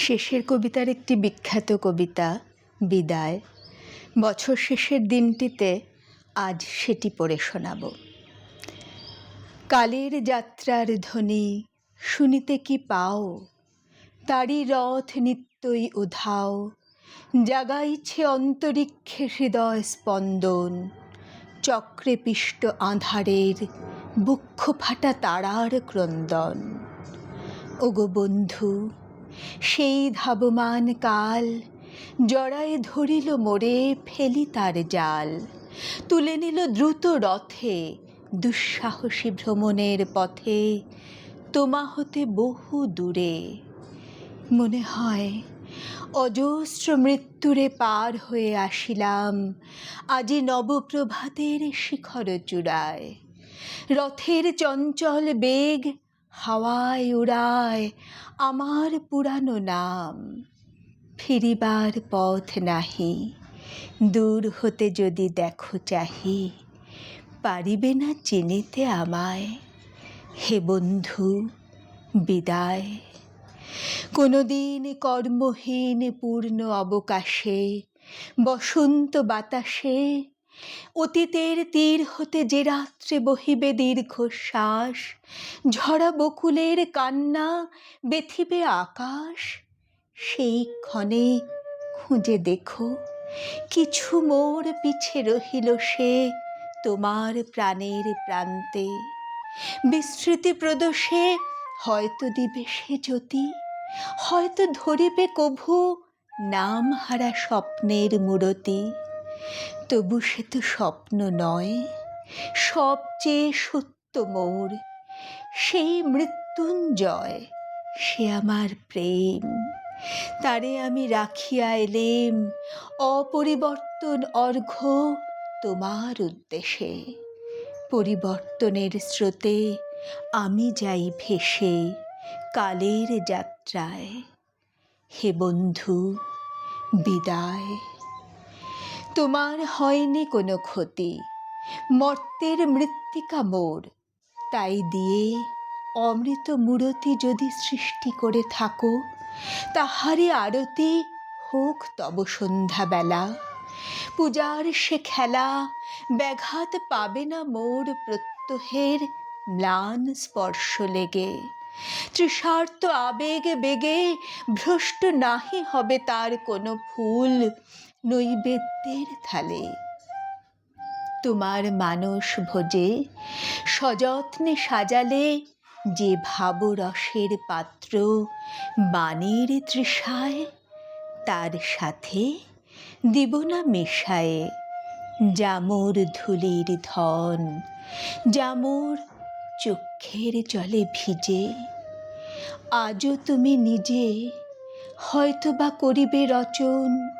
শেষের কবিতার একটি বিখ্যাত কবিতা, বিদায়। বছর শেষের দিনটিতে আজ সেটি পড়ে শোনাব। কালের যাত্রার ধ্বনি শুনিতে কি পাও? তারই রথ নিত্যই উধাও। জাগাইছে অন্তরিক্ষে হৃদয় স্পন্দন। চক্রে পিষ্ট আঁধারের বক্ষ ফাটা তারার ক্রন্দন। ওগো বন্ধু সেই ধাবমান কাল। জড়ায় ধরিল মোরে ফেলি তার জাল। তুলে নিল দ্রুত রথে দুঃসাহসী ভ্রমণের পথে, তোমা হতে বহু দূরে। মনে হয়, অজস্র মৃত্যুরে পার হয়ে আসিলাম আজি নবপ্রভাতের শিখর চূড়ায়। রথের চঞ্চল বেগ হাওয়ায় উড়ায় আমার পুরানো নাম। ফিরিবার পথ নাহি, দূর হতে যদি দেখো চাহি, পারিবে না চিনিতে আমায়। হে বন্ধু, বিদায়। কোনোদিন কর্মহীন পূর্ণ অবকাশে, বসন্ত বাতাসে অতীতের তীর হতে যে রাত্রে বহিবে দীর্ঘশ্বাস, ঝরা বকুলের কান্না বেথিবে আকাশ, সেই ক্ষণে খুঁজে দেখো, কিছু মোর পিছে রহিল সে তোমার প্রাণের প্রান্তে। বিস্মৃতি প্রদোষে হয়তো দিবে সে জ্যোতি, হয়তো ধরিবে কভু, নাম হারা স্বপ্নের মূরতি। তবু সে তো স্বপ্ন নয়। সবচেয়ে সত্য মোর, সেই মৃত্যুঞ্জয়, সে আমার প্রেম। তারে আমি রাখিয়া এলেম, অপরিবর্তন অর্ঘ্য তোমার উদ্দেশে। পরিবর্তনের স্রোতে আমি যাই ভেসে কালের যাত্রায়। হে বন্ধু, বিদায়। তোমার হয়নি কোনো ক্ষতি। মর্তের মৃত্তিকা মোর। তাই দিয়ে অমৃত মূরতি যদি সৃষ্টি করে থাকো তাহারে আরতি হোক তব সন্ধ্যাবেলা। পূজার সে খেলা ব্যাঘাত পাবে না মোর প্রত্যহের ম্লান স্পর্শ লেগে। তৃষার্ত আবেগ বেগে ভ্রষ্ট নাহি হবে তার কোনো ফুল। নৈবেদ্যের থালে। তোমার মানস ভোজে সযত্নে সাজালে যে ভাবরসের পাত্র বাণীর তৃষায়, তার সাথে দিব না মেশায়ে। জামুর ধুলির ধন, জামুর চক্ষের জলে ভিজে। আজও তুমি নিজে হয়তো বা করিবে রচন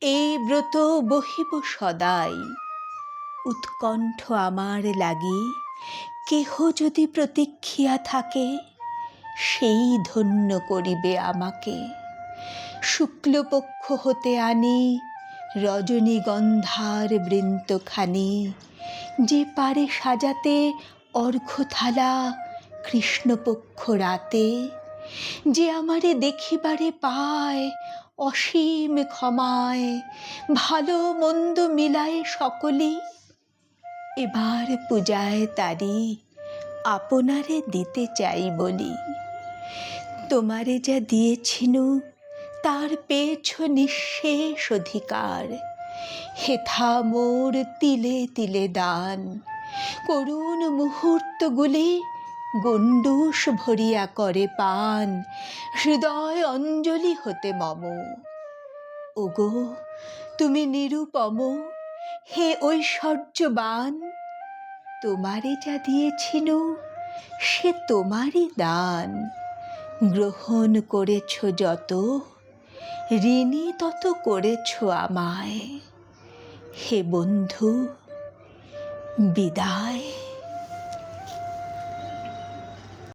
এই ব্রত বহিব সদাই। উৎকণ্ঠ আমার লাগি, কেহ যদি প্রতীক্ষিয়া থাকে, সেই ধন্য করিবে আমাকে। শুক্লপক্ষ হতে আনি, রজনীগন্ধার বৃন্তখানি, যে পারে সাজাতে অর্ঘ্যথালা কৃষ্ণপক্ষ রাতে। যে আমারে দেখিবারে পায়, অসীম ক্ষমায়, ভালো মন্দ মিলায় সকলেই। এবার পূজায় তারি আপনারে দিতে চাই বলি। তোমারে যা দিয়েছিনু, তার পেয়েছ নিঃশেষ অধিকার। হেথা মোর তিলে তিলে দান, করুণ মুহূর্তগুলি গণ্ডূষ ভরিয়া করে পান। হৃদয় অঞ্জলি হতে মম। ওগো, তুমি নিরুপম। হে ঐশ্বর্যবান। তোমারে যা দিয়েছিল, সে তোমারই দান। গ্রহণ করেছ যত, ঋণী তত করেছ আমায়। হে বন্ধু, বিদায়।